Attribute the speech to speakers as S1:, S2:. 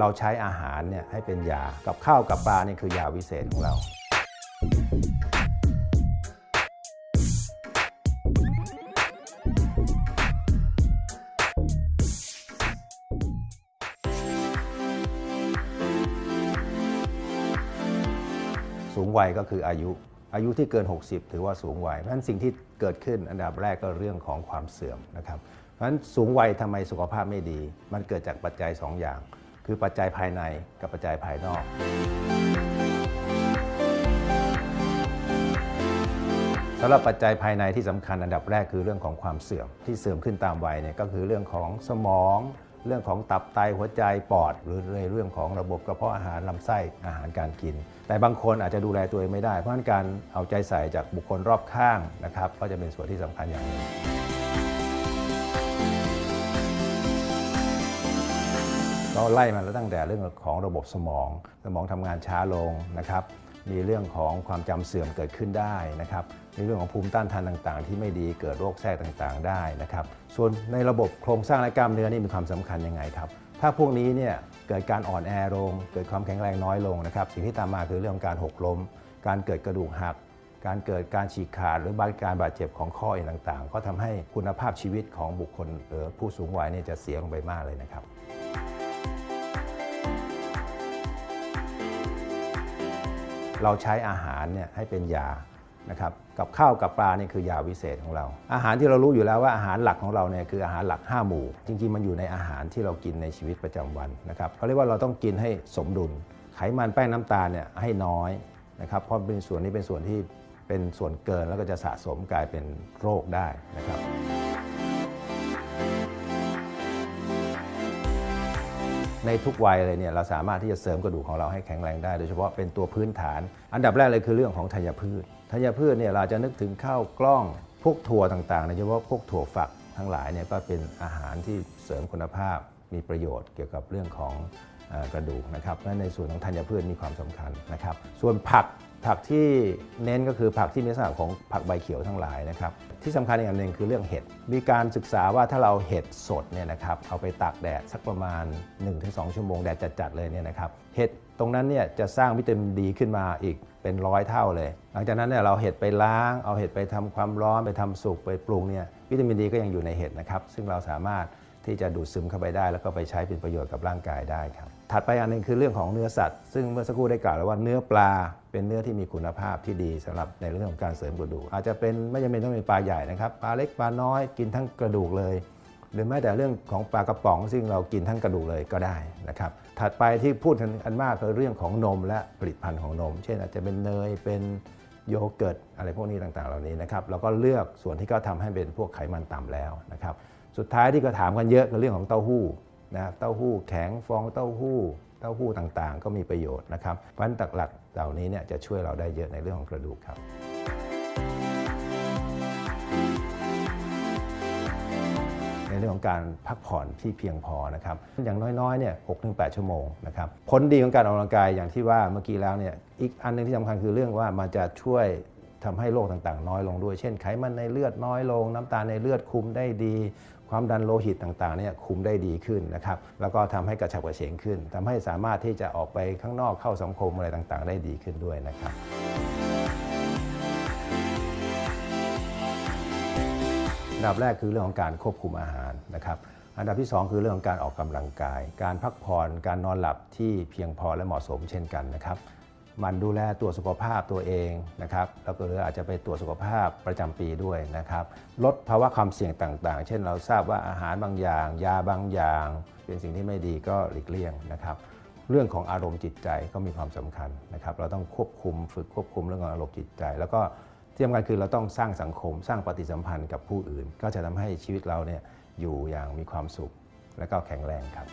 S1: เราใช้อาหารเนี่ยให้เป็นยา กับข้าวกับปลานี่คือยาวิเศษของเราสูงวัยก็คืออายุ อายุที่เกิน 60 ถือว่าสูงวัยเพราะฉะนั้นสิ่งที่เกิดขึ้นอันดับแรกก็เรื่องของความเสื่อมนะครับ เพราะฉะนั้นสูงวัยทำไมสุขภาพไม่ดี มันเกิดจากปัจจัย 2 อย่าง คือปัจจัยภายในกับปัจจัยภายนอกสำหรับปัจจัยภายในที่สำคัญอันดับแรกคือเรื่องของความเสื่อมที่เสื่อมขึ้นตามวัยเนี่ยก็คือเรื่องของสมอง เรื่องของตับไตหัวใจปอด หรือเรื่องของระบบกระเพาะอาหารลำไส้อาหารการกิน แต่บางคนอาจจะดูแลตัวเองไม่ได้ เพราะฉะนั้นการเอาใจใส่จากบุคคลรอบข้างนะครับก็จะเป็นส่วนที่สำคัญอย่างหนึ่ง ก็ไล่มาแล้วตั้งแต่เรื่องของระบบสมอง สมองทำงานช้าลงนะครับ มีเรื่องของความจำเสื่อมเกิดขึ้นได้นะครับมีเรื่องของภูมิต้านทานต่างๆ ที่ไม่ดีเกิดโรคแทรกต่างๆ ได้นะครับ ส่วนในระบบโครงสร้างและกล้ามเนื้อนี่มีความสำคัญยังไงครับถ้าพวกนี้เนี่ยเกิดการอ่อนแอลง เกิดความแข็งแรงน้อยลงนะครับ สิ่งที่ตามมาคือเรื่องของการหกล้ม การเกิดกระดูกหัก การเกิดการฉีกขาดหรือบาดการบาดเจ็บของข้อเอ็นต่างๆ ก็ทำให้คุณภาพชีวิตของบุคคลหรือผู้สูงวัยเนี่ยจะเสียลงไปมากเลยนะครับ เราใช้อาหารเนี่ยให้เป็นยานะครับกับข้าวกับปลานี่คือยาวิเศษของเรา อาหารที่เรารู้อยู่แล้วว่าอาหารหลักของเราเนี่ยคืออาหารหลัก 5 หมู่ จริงๆ มันอยู่ในอาหารที่เรากินในชีวิตประจำวันนะครับเขาเรียกว่าเราต้องกินให้สมดุล ไขมันแป้งน้ำตาลเนี่ยให้น้อยนะครับเพราะเป็นส่วนนี้เป็นส่วนที่เป็นส่วนเกินแล้วก็จะสะสมกลายเป็นโรคได้นะครับ ในทุกวัยเลยเนี่ยเราสามารถที่จะเสริมกระดูกของเราให้แข็งแรงได้โดยเฉพาะเป็นตัวพื้นฐาน อันดับแรกเลยคือเรื่องของธัญพืชธัญพืชเนี่ยเราจะนึกถึงข้าวกล้องพวกถั่วต่างๆโดยเฉพาะพวกถั่วฝักทั้งหลายเนี่ยก็เป็นอาหารที่เสริมคุณภาพมีประโยชน์เกี่ยวกับเรื่องของกระดูกนะครับและในส่วนของธัญพืชมีความสำคัญนะครับ ส่วนผัก ผักที่เน้นก็คือผักที่มีลักษณะของผักใบเขียวทั้งหลายนะครับ ที่สำคัญอีกอันหนึ่งคือเรื่องเห็ด มีการศึกษาว่าถ้าเราเห็ดสดเนี่ยนะครับเอาไปตากแดดสักประมาณ 1-2 ชั่วโมงแดดจัดๆเลยเนี่ยนะครับเห็ดตรงนั้นเนี่ยจะสร้างวิตามินดีขึ้นมาอีกเป็นร้อยเท่าเลย หลังจากนั้นเนี่ยเราเห็ดไปล้าง เอาเห็ดไปทำความร้อนไปทำสุกไปปรุงเนี่ยวิตามินดีก็ยังอยู่ในเห็ดนะครับซึ่งเราสามารถที่จะดูดซึมเข้าไปได้ แล้วก็ไปใช้เป็นประโยชน์กับร่างกายได้ครับ ถัดไปอันหนึงคือเรื่องของเนื้อสัตว์ ซึ่งเมื่อสักครู่ได้กล่าวแล้วว่าเนื้อปลาเป็นเนื้อที่มีคุณภาพที่ดีสำหรับในเรื่องของการเสริมกระดูก อาจจะเป็นไม่จำเป็นต้องเป็นปลาใหญ่นะครับปลาเล็กปลาน้อยกินทั้งกระดูกเลย หรือแม้แต่เรื่องของปลากระป๋องซึ่งเรากินทั้งกระดูกเลยก็ได้นะครับถัดไปที่พูดกันมากคือเรื่องของนมและผลิตภัณฑ์ของนม เช่นอาจจะเป็นเนยเป็นโยเกิร์ตอะไรพวกนี้ต่างๆ เหล่านี้นะครับแล้วก็เลือกส่วนที่เขาทำให้เป็นพวกไขมันต่ำแล้วนะครับสุดท้ายที่ก็ถามกันเยอะคือเรื่องของเต้าหู้ นะเต้าหู้แข็งฟองเต้าหู้ เต้าหู้ต่างๆ ก็มีประโยชน์นะครับเพราะฉะนั้นหลักเหล่านี้เนี่ยจะช่วยเราได้เยอะในเรื่องของกระดูกครับในเรื่องของการพักผ่อนที่เพียงพอนะครับอย่างน้อยๆเนี่ย6-8ชั่วโมงนะครับผลดีของการออกกำลังกายอย่างที่ว่าเมื่อกี้แล้วเนี่ยอีกอันหนึงที่สำคัญคือเรื่องว่ามันจะช่วย ทำให้โรคต่างๆ น้อยลงด้วย เช่นไขมันในเลือดน้อยลง น้ำตาลในเลือดคุมได้ดี ความดันโลหิตต่างๆเนี่ยคุมได้ดีขึ้นนะครับ แล้วก็ทำให้กระฉับกระเฉงขึ้นทำให้สามารถที่จะออกไปข้างนอกเข้าสังคมอะไรต่างๆ ได้ดีขึ้นด้วยนะครับอันดับแรกคือเรื่องของการควบคุมอาหารนะครับอันดับที่ 2 คือเรื่องของการออกกำลังกาย การพักผ่อน การนอนหลับที่เพียงพอและเหมาะสมเช่นกันนะครับ มันดูแลตัวจสุขภาพตัวเองนะครับแล้วก็หรืออาจจะไปตรวจสุขภาพประจำปีด้วยนะครับ ลดภาวะความเสี่ยงต่างๆ เช่นเราทราบว่าอาหารบางอย่าง ยาบางอย่าง เป็นสิ่งที่ไม่ดีก็หลีกเลี่ยงนะครับ เรื่องของอารมณ์จิตใจก็มีความสำคัญนะครับ เราต้องควบคุมฝึกควบคุมเรื่องของอารมณ์จิตใจ แล้วก็ที่สำคัญคือเราต้องสร้างสังคม สร้างปฏิสัมพันธ์กับผู้อื่น ก็จะทำให้ชีวิตเราเนี่ยอยู่อย่างมีความสุขและก็แข็งแรงครับ